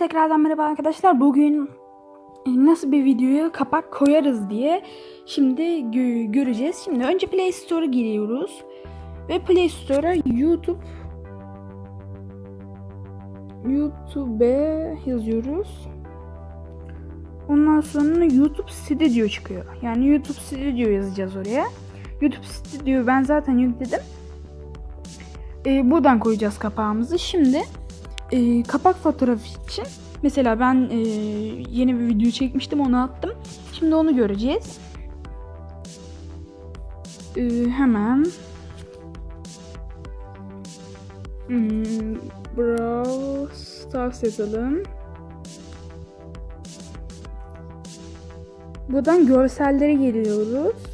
Tekrardan merhaba arkadaşlar. Bugün e, nasıl bir videoya kapak koyarız diye şimdi gö- göreceğiz. Şimdi önce Play Store'a giriyoruz. Ve Play Store'a YouTube YouTube yazıyoruz. Ondan sonra YouTube Studio çıkıyor. Yani YouTube Studio yazacağız oraya. YouTube Studio ben zaten yükledim. E, buradan koyacağız kapağımızı. Şimdi e, kapak fotoğrafı için mesela ben e, yeni bir video çekmiştim onu attım. Şimdi onu göreceğiz. E, hemen hmm, Brawl Stars yazalım. Buradan görsellere geliyoruz.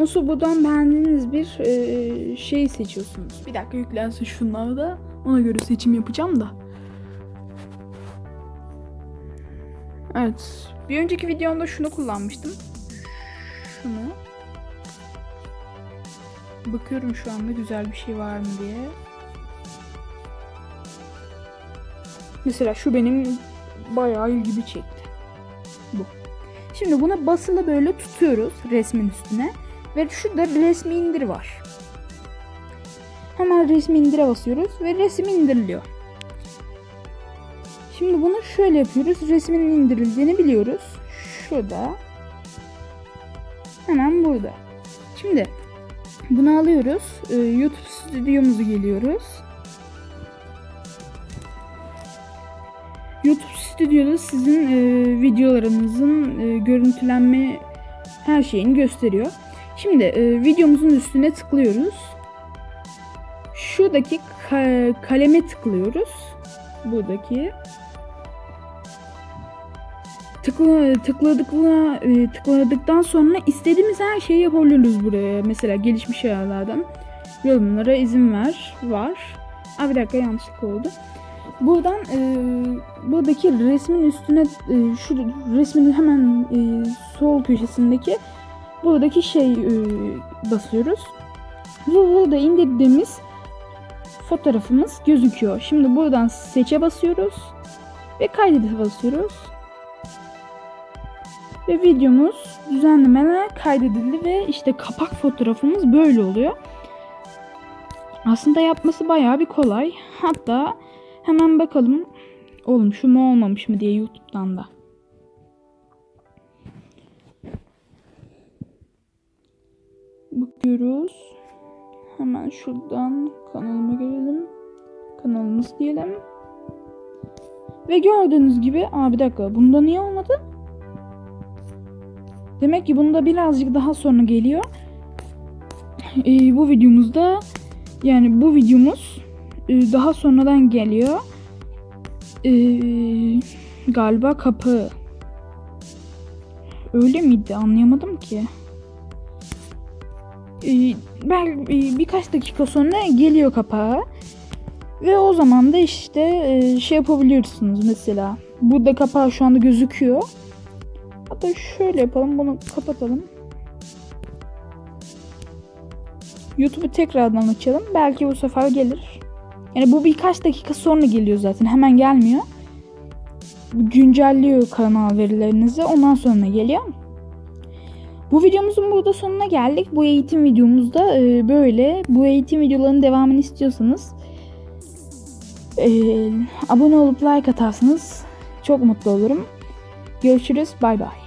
Ondan buradan beğendiğiniz bir e, şey seçiyorsunuz. Bir dakika yüklensin şunlar da. Ona göre seçim yapacağım da. Evet. Bir önceki videomda şunu kullanmıştım. Şunu. Bakıyorum şu anda güzel bir şey var mı diye. Mesela şu benim bayağı ilgimi çekti. Bu. Şimdi buna basılı böyle tutuyoruz resmin üstüne. Ve şurada resmi indir var. Hemen resmi indire basıyoruz ve resim indiriliyor. Şimdi bunu şöyle yapıyoruz. Resmin indirildiğini biliyoruz. Şurada. Hemen burada. Şimdi bunu alıyoruz. Ee, YouTube stüdyomuza geliyoruz. YouTube stüdyoda sizin e, videolarınızın e, görüntülenme her şeyini gösteriyor. Şimdi e, videomuzun üstüne tıklıyoruz. Şuradaki ka- kaleme tıklıyoruz. Buradaki. Tıkla, tıkladıkla, e, tıkladıktan sonra istediğimiz her şeyi yapabiliyoruz buraya. Mesela gelişmiş ayarlardan. Yorumlara izin ver. Var. Aa, bir dakika yanlışlık oldu. Buradan e, buradaki resmin üstüne e, şu resmin hemen e, sol köşesindeki buradaki şey e, basıyoruz. Ve burada indirdiğimiz fotoğrafımız gözüküyor. Şimdi buradan seçe basıyoruz ve kaydete basıyoruz. Ve videomuz düzenlemeler kaydedildi ve işte kapak fotoğrafımız böyle oluyor. Aslında yapması bayağı bir kolay. Hatta hemen bakalım olmuş mu olmamış mı diye YouTube'dan da. Bakıyoruz. Hemen şuradan kanalıma gelelim. Kanalımız diyelim. Ve gördüğünüz gibi, aa bir dakika bunda niye olmadı? Demek ki bunda birazcık daha sonra geliyor. Ee, bu videomuzda yani bu videomuz e, daha sonradan geliyor. Ee, galiba kapı. Öyle miydi? Anlayamadım ki. Ee, ben birkaç dakika sonra geliyor kapağı. Ve o zaman da işte e, şey yapabiliyorsunuz mesela. Burada kapağı şu anda gözüküyor. Hatta şöyle yapalım bunu kapatalım. YouTube'u tekrardan açalım. Belki bu sefer gelir. Yani bu birkaç dakika sonra geliyor zaten. Hemen gelmiyor. Güncelliyor kanal verilerinizi. Ondan sonra geliyor. Bu videomuzun burada sonuna geldik. Bu eğitim videomuzda e, böyle. Bu eğitim videolarının devamını istiyorsanız e, abone olup like atarsanız çok mutlu olurum. Görüşürüz. Bay bay.